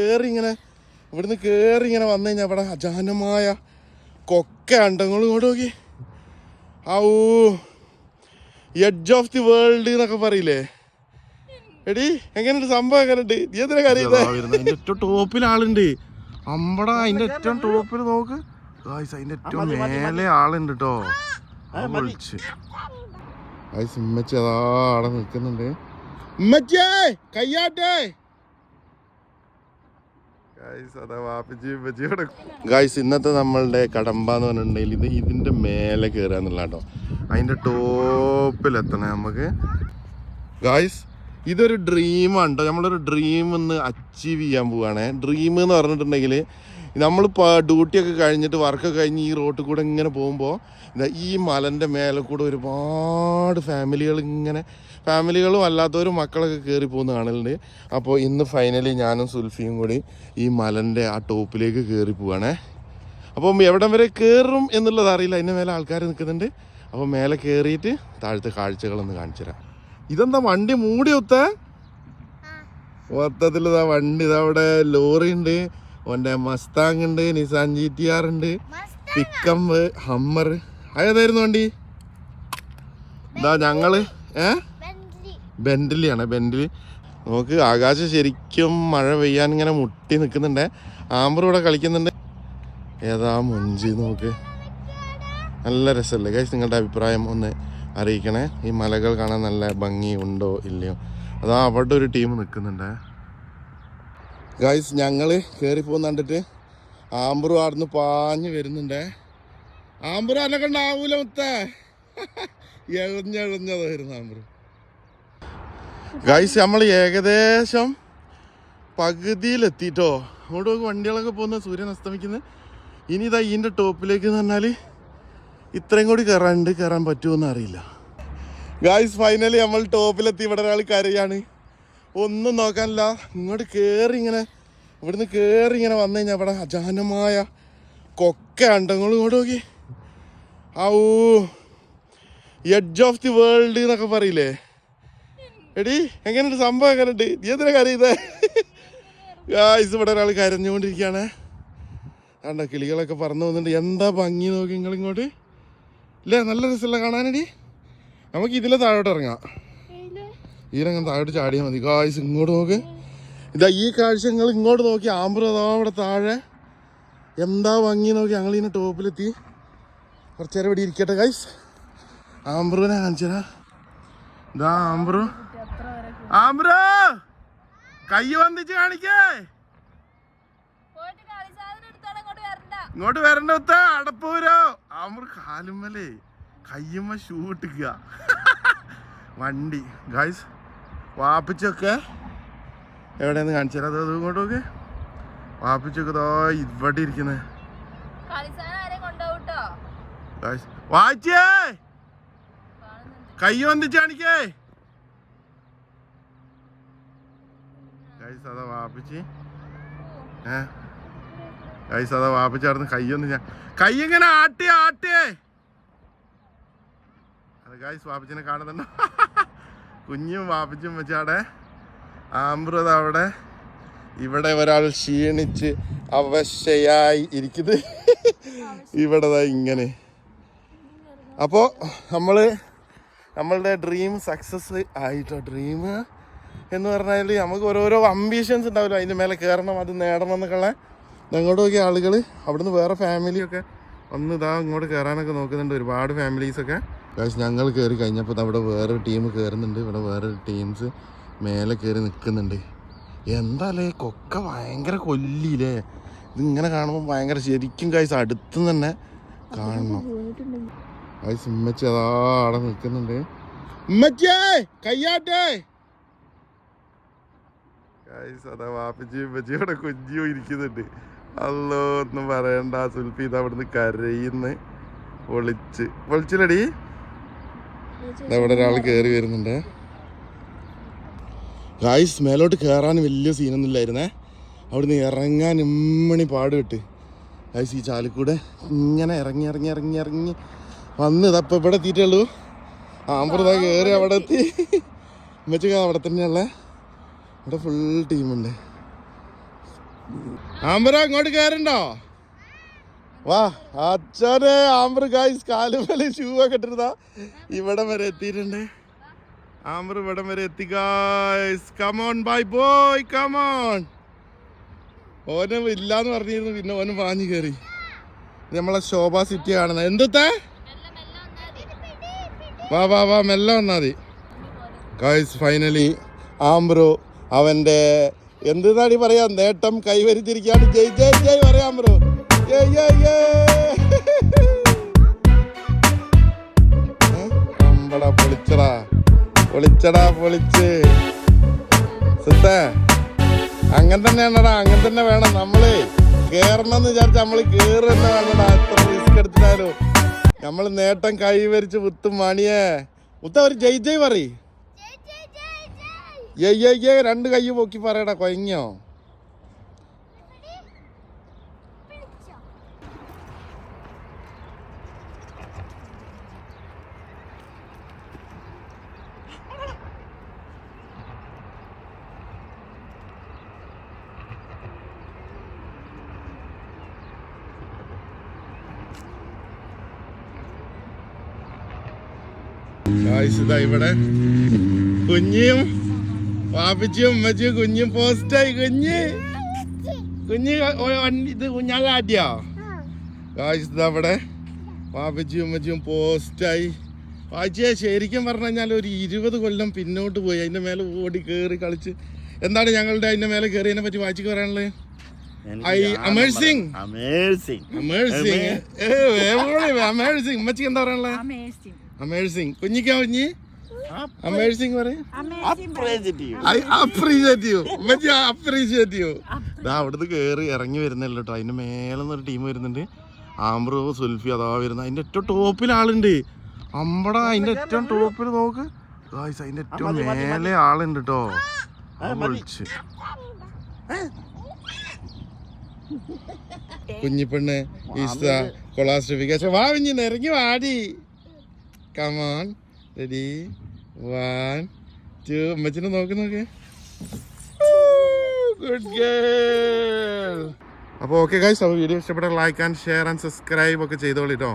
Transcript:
കേറി ഇങ്ങനെ ഇവിടുന്ന് കയറി ഇങ്ങനെ വന്നു കഴിഞ്ഞാൽ ഇവിടെ അജാനമായ കൊക്ക അണ്ടങ്ങൾ ഇങ്ങോട്ട് നോക്കി. ഔ എഡ്ജ് ഓഫ് ദി വേൾഡ് എന്നൊക്കെ പറയില്ലേ? എടി എങ്ങനെയുണ്ട്? സംഭവം എങ്ങനെയുണ്ട്? നീ എന്തിനാ കാര്യം ഏറ്റവും ടോപ്പിൽ ആളുണ്ട്. അമ്പടാ അതിന്റെ ഏറ്റവും ടോപ്പിൽ നോക്ക്. അതിന്റെ ഏറ്റവും മേലെ ആളുണ്ട് കേട്ടോ വിളിച്ച്. സിമ്മച്ചി അതാ അവിടെ നിൽക്കുന്നുണ്ട്. ഉമ്മച്ചേ കയ്യാട്ടേ. ഗായ്സ് ഇന്നത്തെ നമ്മളുടെ കടമ്പ എന്ന് പറഞ്ഞിട്ടുണ്ടെങ്കിൽ ഇത് ഇതിന്റെ മേലെ കയറുക എന്നുള്ള കേട്ടോ അതിന്റെ ടോപ്പിലെത്തണം നമുക്ക്. ഗായ്സ് ഇതൊരു ഡ്രീമാണ് കേട്ടോ നമ്മളൊരു ഡ്രീം ഒന്ന് അച്ചീവ് ചെയ്യാൻ പോവുകയാണേ ഡ്രീം എന്ന് പറഞ്ഞിട്ടുണ്ടെങ്കിൽ നമ്മൾ ഡ്യൂട്ടിയൊക്കെ കഴിഞ്ഞിട്ട് വർക്കൊക്കെ കഴിഞ്ഞ് ഈ റോട്ടിൽ കൂടെ ഇങ്ങനെ പോകുമ്പോൾ ഈ മലന്റെ മേലെ കൂടെ ഒരുപാട് ഫാമിലികൾ ഇങ്ങനെ ഫാമിലികളും അല്ലാത്തവരും മക്കളൊക്കെ കയറി പോകുന്ന കാണലുണ്ട്. അപ്പോൾ ഇന്ന് ഫൈനലി ഞാനും സുൽഫിയും കൂടി ഈ മലന്റെ ആ ടോപ്പിലേക്ക് കയറി പോവാണേ. അപ്പം എവിടം വരെ കയറും എന്നുള്ളത് അറിയില്ല. അതിന്റെ മേലെ ആൾക്കാർ നിൽക്കുന്നുണ്ട്. അപ്പോൾ മേലെ കയറിയിട്ട് താഴത്തെ കാഴ്ചകളൊന്ന് കാണിച്ചു തരാം. ഇതെന്താ വണ്ടി മൂടി ഒത്തേ? മൊത്തത്തിൽ ഇതാ വണ്ടി. ഇതാ അവിടെ ലോറി ഉണ്ട്. ഓന്റെ മസ്താങ് ഉണ്ട്. നിസാൻ ജി ടി ആർ ഉണ്ട്. പിക്കമ്പ് ഹമ്മർ. അതേതായിരുന്നു വണ്ടി? ഇതാ ഞങ്ങൾ. ഏ? ബെന്റലി ആണ് ബെന്റലി നമുക്ക് ആകാശം ശരിക്കും മഴ പെയ്യാൻ ഇങ്ങനെ മുട്ടി നിൽക്കുന്നുണ്ട്. ആമ്പർ ഇവിടെ കളിക്കുന്നുണ്ട്. ഏതാ മുഞ്ചി നോക്ക്. നല്ല രസമല്ലേ? കൈസ് നിങ്ങളുടെ അഭിപ്രായം ഒന്ന് അറിയിക്കണേ. ഈ മലകൾ കാണാൻ നല്ല ഭംഗി ഉണ്ടോ ഇല്ലയോ? അതാ അവിടെ ഒരു ടീം നിൽക്കുന്നുണ്ട്. ഗൈസ് ഞങ്ങൾ കയറി പോകുന്ന കണ്ടിട്ട് ആമ്പറു ആടുന്ന് പാഞ്ഞ് വരുന്നുണ്ട്. ആമ്പറു അന്നെ കണ്ടാവൂല മുത്തേ? എഴഞ്ഞെഴഞ്ഞത് ആമ്പറു ആമ്പറും. ഗൈസ് നമ്മൾ ഏകദേശം പകുതിയിലെത്തിട്ടോ. അങ്ങോട്ട് വണ്ടികളൊക്കെ പോകുന്ന സൂര്യൻ അസ്തമിക്കുന്നത് ഇനി ഇതാ ഇതിന്റെ ടോപ്പിലേക്ക് എന്ന് പറഞ്ഞാൽ ഇത്രയും കൂടി കയറാണ്ട് കയറാൻ പറ്റുമെന്ന് അറിയില്ല. ഗായ്സ് ഫൈനലി നമ്മൾ ടോപ്പിലെത്തി. ഇവിടെ ഒരാൾ കരയാണ്. ഒന്നും നോക്കാനില്ല. ഇങ്ങോട്ട് കയറി ഇങ്ങനെ ഇവിടുന്ന് കയറി ഇങ്ങനെ വന്നു കഴിഞ്ഞാൽ ഇവിടെ അജാനമായ കൊക്ക അണ്ടങ്ങളും ഇങ്ങോട്ട് നോക്കി. ഔ എഡ്ജ് ഓഫ് ദി വേൾഡ് എന്നൊക്കെ പറയില്ലേ? എടി എങ്ങനെയുണ്ട് സംഭവം എങ്ങനെയുണ്ട്? നീ എന്തിനാ കരയുന്നേ? ഗായ്സ് ഇവിടെ ഒരാൾ കരഞ്ഞുകൊണ്ടിരിക്കുകയാണ്. കണ്ട കിളികളൊക്കെ പറന്നു പോകുന്നുണ്ട്. എന്താ ഭംഗി നോക്കി നിങ്ങൾ ഇങ്ങോട്ട് ഇല്ലേ നല്ല രസമല്ല കാണാനടി നമുക്ക് ഇതിലെ താഴോട്ട് ഇറങ്ങാം. ഇതിലങ്ങനെ താഴോട്ട് ചാടിയാൽ മതി. കായ്സ് ഇങ്ങോട്ട് നോക്ക്. ഇതാ ഈ കാഴ്ച നിങ്ങൾ ഇങ്ങോട്ട് നോക്കി. ആമ്പ്രതാ അവിടെ താഴെ. എന്താ ഭംഗി നോക്കി? ഞങ്ങൾ ഇതിന് ടോപ്പിലെത്തി. കുറച്ചേരം ഇവിടെ ഇരിക്കട്ടെ ഗൈസ് ആമ്പ്രുവിനെ കാണിച്ചാ ഇതാ ആമ്പറു. ആമ്പറു കൈ വന്നിച്ച് കാണിക്കേ. ഇങ്ങോട്ട് വരണ്ട ഒത്ത അടപ്പൂരോ. ആമ്പ്ര കാലുമ്മലേ കയ്യുമ്മ ഷൂ ഇട്ടിക്കുക. വണ്ടി. ഗായ്സ് വാപ്പിച്ചൊക്കെ എവിടെയെന്ന് കാണിച്ചു തരാം. അത് ഇങ്ങോട്ട് നോക്ക്. വാപ്പിച്ചൊക്കെ ദോ ഇവിടെ ഇരിക്കുന്നത് വായിച്ചേ. കയ്യോ വന്നിച്ച് ഗായ്സ് അതാ ഏ? ഗൈസ് വാപ്പിച്ചാർന്ന് കയ്യൊന്ന് ഞാൻ കൈ ആട്ടി ആട്ടിയേ അത് ഗൈസ് വാപ്പിച്ചിനെ കാണുന്നുണ്ടോ. കുഞ്ഞും വാപ്പിച്ചും വെച്ചാടെ ആമ്പ്രത അവിടെ ഇവിടെ ഒരാൾ ക്ഷീണിച്ച് അവശയായി ഇരിക്കുന്നത് ഇവിടെ ഇങ്ങനെ. അപ്പോൾ നമ്മൾ നമ്മളുടെ ഡ്രീം സക്സസ് ആയിട്ടോ? ഡ്രീം എന്ന് പറഞ്ഞാൽ നമുക്ക് ഓരോരോ അംബീഷൻസ് ഉണ്ടാവില്ല. അതിന്റെ മേലെ കയറണം അത് നേടണം എന്നൊക്കെയുള്ള അങ്ങോട്ട് നോക്കിയ ആളുകൾ അവിടുന്ന് വേറെ ഫാമിലിയൊക്കെ ഒന്ന് ഇതാ ഇങ്ങോട്ട് കയറാനൊക്കെ നോക്കുന്നുണ്ട്. ഒരുപാട് ഫാമിലീസൊക്കെ കാശ് ഞങ്ങൾ കയറി കഴിഞ്ഞപ്പോൾ അവിടെ വേറെ ടീം കയറുന്നുണ്ട് ഇവിടെ വേറൊരു ടീംസ് മേലെ കയറി നിൽക്കുന്നുണ്ട് എന്താല്ലേ കൊക്ക ഭയങ്കര കൊല്ലിയില്ലേ? ഇതിങ്ങനെ കാണുമ്പോൾ ഭയങ്കര ശരിക്കും കാഴ്ച അടുത്ത് തന്നെ കാണണം. കാഴ്ച ഉമ്മച്ചി അതാ അവിടെ നിൽക്കുന്നുണ്ട്. ഉമ്മച്ചേ കയ്യാട്ടേ. അതാ വാപ്പച്ചിയും ഉമ്മച്ചി ഇവിടെ കുഞ്ഞു ഇരിക്കുന്നുണ്ട്. അല്ലോ ഒന്നും പറയണ്ട. സുൽഫി ഇത് അവിടുന്ന് കരയിന്ന്. ഒളിച്ച്. ഒളിച്ചില്ലടി. അവിടെ ഒരാൾ കയറി വരുന്നുണ്ട്. ഗായ്സ് മേലോട്ട് കയറാൻ വലിയ സീനൊന്നും ഇല്ലായിരുന്നേ. അവിടുന്ന് ഇറങ്ങാൻ ഇമ്മണി പാട് കിട്ട്. ഗായ്സ് ഈ ചാലിക്കൂടെ ഇങ്ങനെ ഇറങ്ങി ഇറങ്ങി ഇറങ്ങി ഇറങ്ങി. വന്ന് ഇതപ്പം ഇവിടെ എത്തിയിട്ടേ ഉള്ളൂ. ആമ്പറതാ കയറി അവിടെ എത്തി. ഉമ്മച്ചി അവിടെ തന്നെയല്ലേ ഇവിടെ ഫുൾ ടീമുണ്ട് ആംബറ അങ്ങോട്ട് കയറണ്ടോ വാ അച്ഛനെ ആംബർ ഗായ്സ് കാലുമല ഷൂ ഒക്കെ ഇട്ടിരുന്നാ ഇവിടം വരെ എത്തിയിട്ടുണ്ട്. ആംബർ ഇവിടം വരെ എത്തി guys come on bye boy come on ഓന് ഇല്ലാന്ന് പറഞ്ഞിരുന്നു പിന്നെ ഓന് വാങ്ങി കയറി നമ്മളെ ശോഭ സിറ്റി കാണുന്നത് എന്തത്തെ? വാ വാ വാ മെല്ലെ വന്നാ മതി. ഗായ്സ് ഫൈനലി ആംബ്രോ അവന്റെ എന്തെന്നാടി പറയാ? നേട്ടം കൈവരിച്ചിരിക്കാണ് ജയ് ജയ് ജയ് പറയാൻ ബ്രോ. ജയ് ജയ് ജയ്. അമ്പടാ പൊളിച്ചടാ. പൊളിച്ചടാ പൊളിച്ച്. സുത്തേ അങ്ങനെ തന്നെയാണടാ അങ്ങനെ തന്നെ വേണം നമ്മൾ. കേറണം എന്ന് വിചാരിച്ച നമ്മൾ കേറുന്ന വേണ്ടടാ. വേണടാ എത്ര റിസ്ക് എടുത്തിട്ടാലും നമ്മൾ നേട്ടം കൈവരിച്ച് വിത്തും മണിയേ. മുത്ത ഒരു ജയ് ജയ് പറ ഏയ് രണ്ട് കൈ പൊക്കി പറയടാ കൊയങ്ങോ Guys, ഇതാ ഇവിടെ. കുഞ്ഞിയും വാപ്പിച്ചും ഉമ്മച്ചിയും കുഞ്ഞും പോസ്റ്റായി കുഞ്ഞ്. കുഞ്ഞ് ഇത് കുഞ്ഞാലാട്ടിയോ ഇതാ ഇവിടെ. വാപ്പിച്ചും ഉമ്മച്ചിയും പോസ്റ്റായി വായിച്ചേ ശരിക്കും പറഞ്ഞു കഴിഞ്ഞാൽ ഒരു ഇരുപത് കൊല്ലം പിന്നോട്ട് പോയി. അതിന്റെ മേലെ ഓടി കയറി കളിച്ച്. എന്താണ് ഞങ്ങളുടെ അതിന്റെ മേലെ കയറിയതിനെ പറ്റി വായിച്ചു പറയാനുള്ളത്? ഐ അമേഴ്സിംഗ് അമേസിംഗ് അമേഴ്സിംഗ് അമേഴ്സിംഗ് ഉമ്മച്ചിക്ക് എന്താ പറയാനുള്ളത്? അമേഴ്സിംഗ് കുഞ്ഞിക്കാ കുഞ്ഞി? അമേഴ്സിംഗ് പറയും. അപ്രീഷിയേറ്റ് അപ്രീഷിയേറ്റ് ദാ അവിടുന്ന് കേറി ഇറങ്ങി വരുന്നില്ല കേട്ടോ അതിന്റെ മേലെന്ന് ഒരു ടീം വരുന്നുണ്ട്. ആംബ്രോ സുൽഫി അതാ വരുന്നത്. അതിന്റെ ഏറ്റവും ടോപ്പിൽ ആളുണ്ട്. അമ്പടാ അതിന്റെ ഏറ്റവും ടോപ്പിൽ നോക്ക്. അതിന്റെ ഏറ്റവും മേലെ ആളുണ്ട് കേട്ടോ വിളിച്ച്. കുഞ്ഞിപ്പെണ്ണ് ഈസ്ത കൊളാസ്ട്രിഫിക്കേഷൻ വാ കുഞ്ഞിന്ന് ഇറങ്ങി വാടി. കമാൺ റെഡി വൺ അമ്മച്ചിനെ നോക്കി നോക്കേ. ഗുഡ് ഗേൾ അപ്പോൾ ഓക്കെ ഗൈസ് അപ്പോൾ വീഡിയോ ഇഷ്ടപ്പെട്ട like and share and subscribe ഒക്കെ ചെയ്തോളിട്ടോ